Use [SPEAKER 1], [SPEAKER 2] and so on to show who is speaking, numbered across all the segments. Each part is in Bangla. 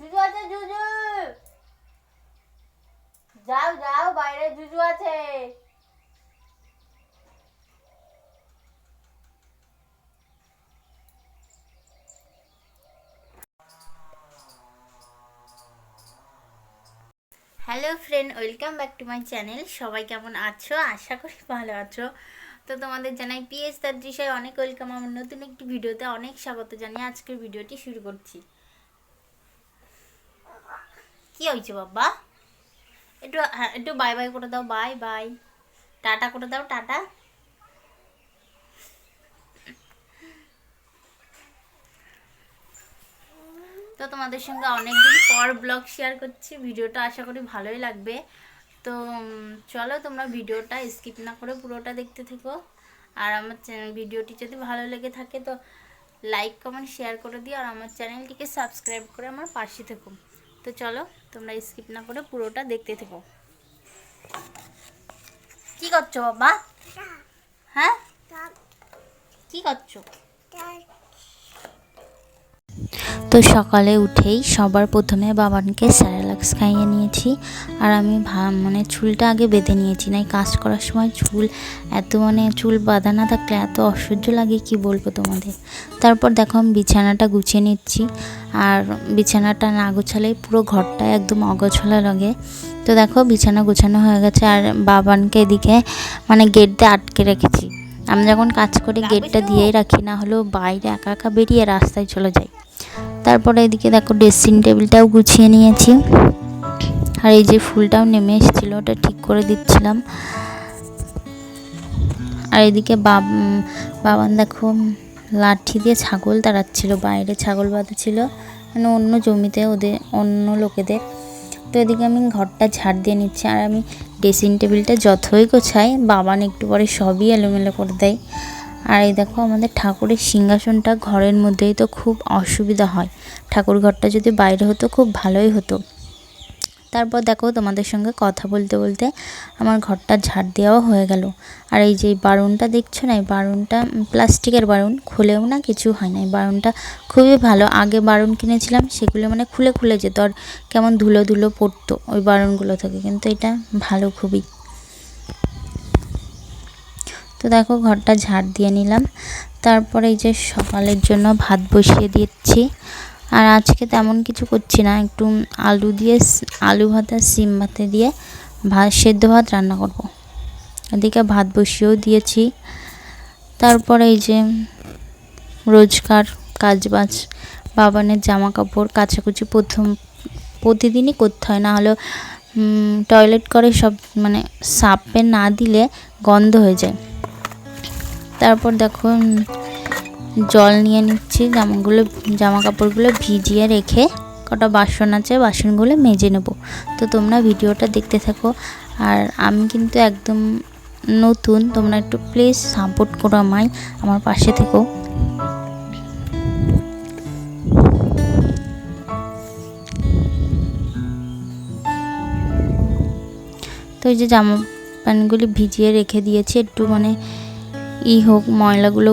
[SPEAKER 1] জুজু আছে জুজু যাও যাও, বাইরে জুজু আছে। Hello friend welcome back to my channel সবাই কেমন আছো? আশা করি ভালো আছো। তো তোমাদের জানাই পিএস তার দৃশ্যে অনেক ওয়েলকাম আমার নতুন একটি ভিডিওতে অনেক স্বাগত জানিয়ে আজকের ভিডিওটি শুরু করছি। কি হয়েছে বাবা? একটু হ্যাঁ একটু বাই বাই করে দাও বাই বাই টাটা করে দাও, টাটা। তো তোমাদের সঙ্গে অনেকদিন পর ব্লগ শেয়ার করছি, ভিডিওটা আশা করি ভালোই লাগবে। তো চলো তোমরা ভিডিওটা স্কিপ না করে পুরোটা দেখতে থেকো। আর আমার চ্যানেল- ভিডিওটি যদি ভালো লেগে থাকে তো লাইক কমেন্ট শেয়ার করে দিও। আর আমার চ্যানেলটিকে সাবস্ক্রাইব করে আমার পাশে থেকো। তো চলো তোমরা স্কিপ না করে পুরোটা দেখতে থেকো। কি করছ বাবা? হ্যাঁ? কি করছ? তো সকালে উঠেই সবার প্রথমে বাবানকে স্যারালাক্স খাইয়ে নিয়েছি। আর আমি ভা- মানে চুলটা আগে বেঁধে নিয়েছি। নাই কাজ করার সময় চুল এত মানে চুল বাঁধা না থাকলে এত অসহ্য লাগে কি বলব তোমাদের? তারপর দেখো আমি বিছানাটা গুছিয়ে নিচ্ছি। আর বিছানাটা না গোছালেই পুরো ঘরটা একদম অগোছলা লাগে। তো দেখো বিছানা গোছানো হয়ে গেছে। আর বাবানকে এদিকে মানে গেট দিয়ে আটকে রেখেছি। আমি যখন কাজ করে গেটটা দিয়েই রাখি না হলেও বাইরে একা একা বেরিয়ে রাস্তায় চলে যাই। তারপরে এদিকে দেখো ড্রেসিং টেবিলটাও গুছিয়ে নিয়েছি। আর এই যে ফুলটাও নেমে এসেছিল, ওটা ঠিক করে দিচ্ছিলাম। আর এদিকে বাব বাবান দেখো লাঠি দিয়ে ছাগল তাড়াচ্ছিল, বাইরে ছাগল বাঁধা ছিল মানে অন্য জমিতে ওদের, অন্য লোকেদের। তো এদিকে আমি ঘরটা ঝাড় দিয়ে নিচ্ছি, আর আমি ড্রেসিং টেবিলটা যতই গোছাই, বাবান একটু পরে সবই এলোমেলো করে দেয়। আর এই দেখো আমাদের ঠাকুরের সিংহাসনটা ঘরের মধ্যেই তো খুব অসুবিধা হয়। ঠাকুর ঘরটা যদি বাইরে হতো খুব ভালোই হতো। তারপর দেখো তোমাদের সঙ্গে কথা বলতে বলতে আমার ঘরটা ঝাড় দেওয়াও হয়ে গেল। আর এই যে বারুনটা দেখছ না, এই বারুনটা প্লাস্টিকের বারুন, খুলেও না কিছু হয় না। এই বারুনটা খুবই ভালো। আগে বারুন কিনেছিলাম, সেগুলো মানে খুলে খুলে যেত, আর কেমন ধুলো ধুলো পড়তো ওই বারুনগুলো থেকে। কিন্তু এটা ভালো খুবই। তো দেখো ঘরটা ঝাড় দিয়ে নিলাম। তারপরে এই যে সকালের জন্য ভাত বসিয়ে দিচ্ছি। আর আজকে তেমন কিছু করছি না, একটু আলু দিয়ে আলু ভাত আর সিম ভাতে দিয়ে ভাত, সেদ্ধ ভাত রান্না করব। এদিকে ভাত বসিয়েও দিয়েছি। তারপরে এই যে রোজকার কাজ বাজ বাবানের জামা কাপড় কাচাকুচি প্রথম, প্রতিদিনই করতে হয়। না হলেও টয়লেট করে সব মানে সাপে না দিলে গন্ধ হয়ে যায়। তারপর দেখো জল নিয়ে নিচ্ছি, জামাগুলো জামা কাপড়গুলো ভিজিয়ে রেখে কটা বাসন আছে, বাসনগুলো মেজে নেব। তো তোমরা ভিডিওটা দেখতে থাকো। আর আমি কিন্তু একদম নতুন, তোমরা একটু প্লিজ সাপোর্ট করো আমায়, আমার পাশে থেকো। তো এই যে জামা প্যান্টগুলি ভিজিয়ে রেখে দিয়েছি, একটু মানে ই হোক ময়লাগুলো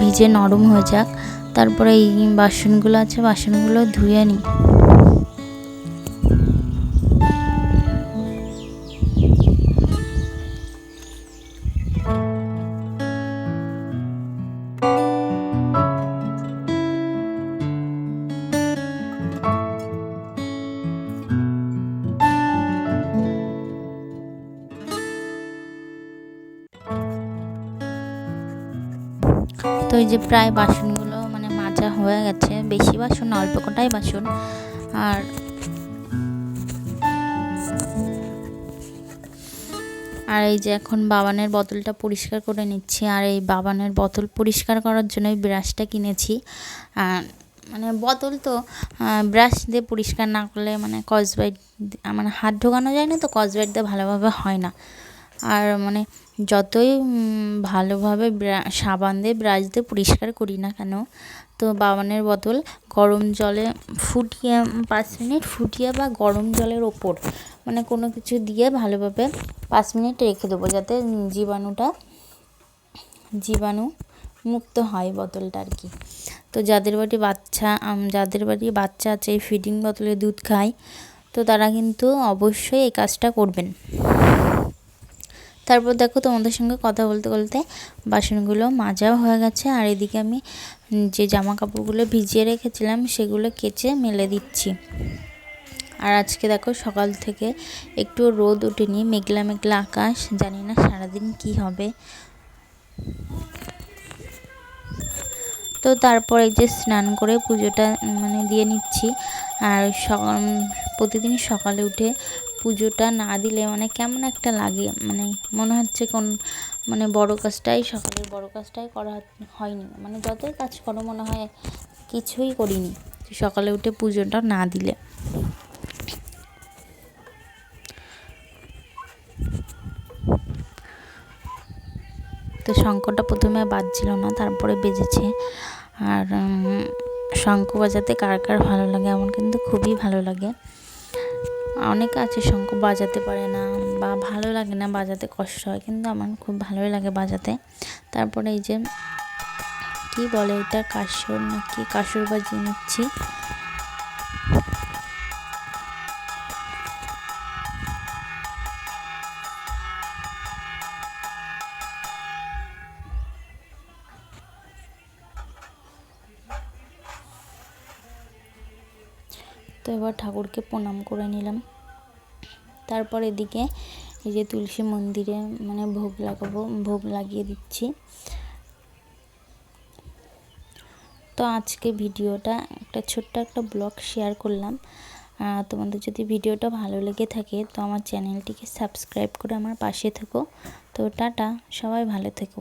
[SPEAKER 1] ভিজে নরম হয়ে যাক। তারপরে এই বাসনগুলো আছে বাসনগুলো ধুয়ে নিই। যে প্রায় বাসনগুলো মানে মাজা হয়ে গেছে বেশি বাসন না, অল্প কটাই বাসন। আর আর এই যে এখন বাবানের বোতলটা পরিষ্কার করে নিচ্ছি আর এই বাবানের বোতল পরিষ্কার করার জন্য এই ব্রাশটা কিনেছি। মানে বোতল তো ব্রাশ দিয়ে পরিষ্কার না করলে মানে কসবাইট মানে হাত ঢোকানো যায় না তো কসবাইট দিয়ে ভালোভাবে হয় না। আর মানে যতই ভালোভাবে সাবান দিয়ে ব্রাশ দিয়ে পরিষ্কার করি না কেন, তো বাবানের বোতল গরম জলে ফুটিয়ে, পাঁচ মিনিট ফুটিয়ে বা গরম জলের ওপর মানে কোনো কিছু দিয়ে ভালোভাবে পাঁচ মিনিট রেখে দেবো যাতে জীবাণুটা, জীবাণু মুক্ত হয় বোতলটা আর কি। তো যাদের বাড়ি বাচ্চা যাদের বাড়ি বাচ্চা আছে ফিডিং বোতলে দুধ খায়, তো তারা কিন্তু অবশ্যই এই কাজটা করবেন। তারপর দেখো তোমাদের সঙ্গে কথা বলতে বলতে বাসনগুলো মাজাও হয়ে গেছে, আর এদিকে আমি যে জামা কাপড়গুলো ভিজিয়ে রেখেছিলাম সেগুলো কেচে মেলে দিচ্ছি। আর আজকে দেখো সকাল থেকে একটু রোদ উঠেনি, মেঘলা মেঘলা আকাশ, জানি না সারাদিন কি হবে। তো তারপর যে স্নান করে পুজোটা মানে দিয়ে নিচ্ছি। আর সকাল প্রতিদিন সকালে উঠে পুজোটা না দিলে মানে কেমন একটা লাগে? মানে মনে হচ্ছে কোন মানে বড় কাজটাই সকালের বড় কাজটাই করা হয়নি। মানে যতই কাজ করো মনে হয় কিছুই করিনি সকালে উঠে পুজোটা না দিলে। তো শঙ্করটা প্রথমে বাজছিল না, তারপরে বেজেছে। আর শঙ্খ বাজাতে কার কার ভালো লাগে আমার কিন্তু খুবই ভালো লাগে। অনেকে আছে শঙ্খ বাজাতে পারে না বা ভালো লাগে না বাজাতে, কষ্ট হয়, কিন্তু আমার খুব ভালোই লাগে বাজাতে। তারপরে এই যে, কি বলে এটা কাসর না কি কাসর বাজিয়ে নিচ্ছি তো এবার ঠাকুরকে প্রণাম করে নিলাম। তারপর এদিকে এই যে তুলসী মন্দিরে মানে ভোগ লাগাবো, ভোগ লাগিয়ে দিচ্ছি। তো আজকে ভিডিওটা একটা ছোট্ট একটা ব্লগ শেয়ার করলাম। তোমাদের যদি ভিডিওটা ভালো লেগে থাকে তো আমার চ্যানেলটিকে সাবস্ক্রাইব করে আমার পাশে থেকো। তো টাটা, সবাই ভালো থেকো।